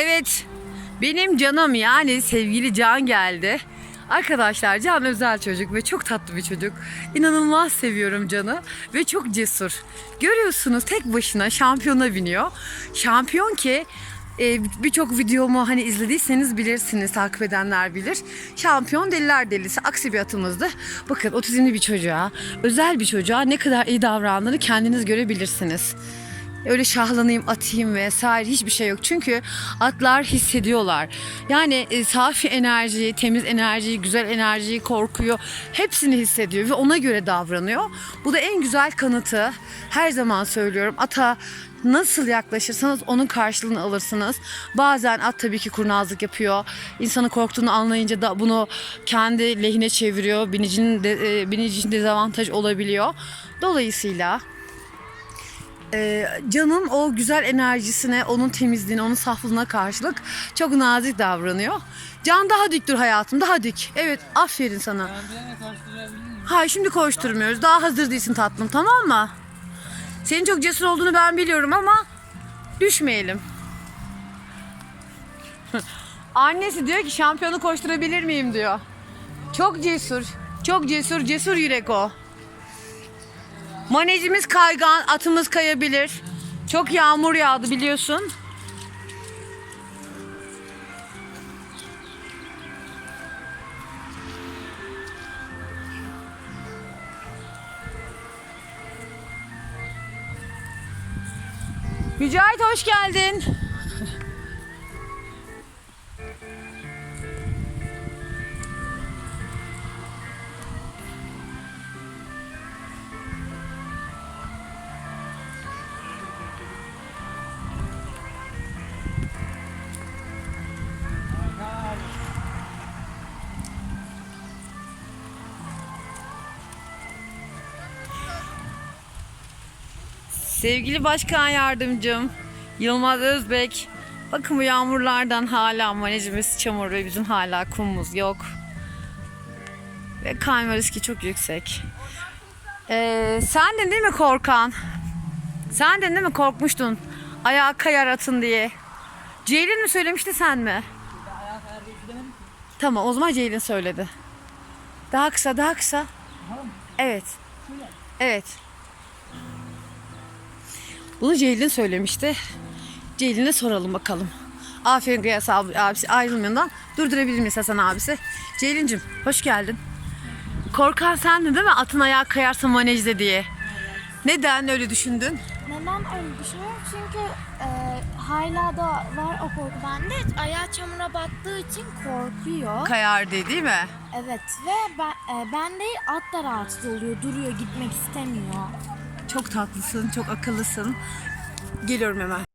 Evet. Benim canım yani sevgili Can geldi. Arkadaşlar Can özel çocuk ve çok tatlı bir çocuk. İnanılmaz seviyorum Can'ı ve çok cesur. Görüyorsunuz tek başına şampiyona biniyor. Şampiyon ki e, birçok videomu hani izlediyseniz bilirsiniz, takip edenler bilir. Şampiyon deliler delisi aksi bir atımızdı. Bakın otizmli bir çocuğa, özel bir çocuğa ne kadar iyi davrandığını kendiniz görebilirsiniz. Öyle şahlanayım atayım vesaire hiçbir şey yok. Çünkü atlar hissediyorlar. Yani e, safi enerjiyi, temiz enerjiyi, güzel enerjiyi, korkuyu hepsini hissediyor ve ona göre davranıyor. Bu da en güzel kanıtı. Her zaman söylüyorum. Ata nasıl yaklaşırsanız onun karşılığını alırsınız. Bazen at tabii ki kurnazlık yapıyor. İnsanı korktuğunu anlayınca da bunu kendi lehine çeviriyor. Binicinin de, e, binici için dezavantaj olabiliyor. Dolayısıyla e, Can'ın o güzel enerjisine, onun temizliğine, onun saflığına karşılık çok nazik davranıyor. Can daha dik dur hayatım, daha dik. Evet, aferin sana. Hayır şimdi koşturmuyoruz. Daha hazır değilsin tatlım, tamam mı? Senin çok cesur olduğunu ben biliyorum ama düşmeyelim. Annesi diyor ki şampiyonu koşturabilir miyim diyor. Çok cesur. Çok cesur, cesur yürek o. Manecimiz kaygan, atımız kayabilir. Çok yağmur yağdı biliyorsun. Mücahit hoş geldin. Sevgili Başkan Yardımcım Yılmaz Özbek. Bakın bu yağmurlardan hala manecimiz çamur ve bizim hala kumumuz yok. Ve kayma riski çok yüksek. Ee, sendin değil mi korkan? Sendin değil mi korkmuştun? Ayağa kayar atın diye. Ceylin mi söylemişti sen mi? Tamam o zaman Ceylin söyledi. Daha kısa daha kısa. Evet. Evet. Bunu Ceylin söylemişti. Ceylin'e soralım bakalım. Aferin Gıyas abi, abisi ayrılmayandan durdurabilir miyiz Hasan abisi? Ceylin'cim hoş geldin. Korkan sendin değil mi atın ayağı kayarsa manejde diye? Neden öyle düşündün? Neden öyle düşünüyorum? Çünkü e, hala da var o korku bende. Ayağı çamura battığı için korkuyor. Kayar diye değil mi? evet ve ben, e, ben değil at da rahatsız oluyor. Duruyor gitmek istemiyor. Çok tatlısın, çok akıllısın. Geliyorum hemen.